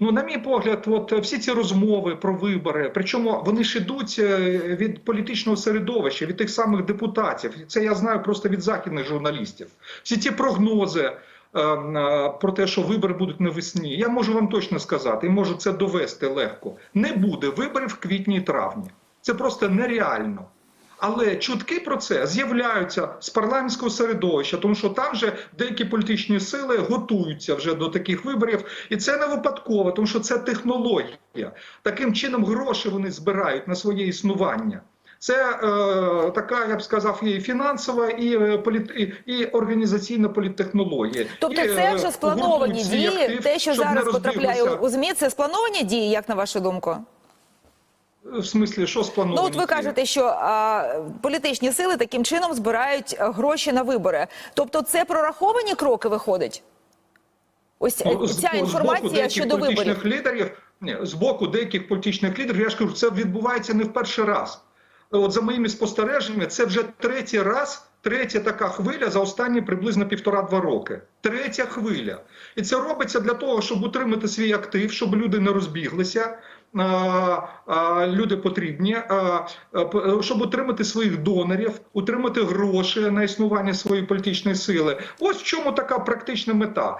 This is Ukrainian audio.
Ну, на мій погляд, от е, всі ці розмови про вибори, причому вони ж ідуть е, від політичного середовища, від тих самих депутатів. Це я знаю просто від західних журналістів. Всі ці прогнози е, про те, що вибори будуть навесні, я можу вам точно сказати, і можу це довести легко. Не буде виборів в квітні і травні. Це просто нереально. Але чутки про це з'являються з парламентського середовища, тому що там вже деякі політичні сили готуються вже до таких виборів, і це не випадково, тому що це технологія. Таким чином гроші вони збирають на своє існування. Це е, така, я б сказав, і фінансова, і, е, політ, і, і організаційна політтехнологія. Тобто, І, це е, вже сплановані дії. актив, Те, що зараз потрапляє у змі, це сплановані дії, як на вашу думку? В смислі, що сплановано? Ну, от ви кажете, що а, політичні сили таким чином збирають гроші на вибори. Тобто, це прораховані кроки виходить? Ось е, Ну, ця з інформація з щодо виборів. лідерів. Ні, з боку деяких політичних лідерів, я ж кажу, це відбувається не в перший раз. От за моїми спостереженнями, це вже третій раз, третя така хвиля за останні приблизно півтора-два роки. Третя хвиля. І це робиться для того, щоб утримати свій актив, щоб люди не розбіглися. Люди потрібні, щоб утримати своїх донорів, утримати гроші на існування своєї політичної сили. Ось в чому така практична мета.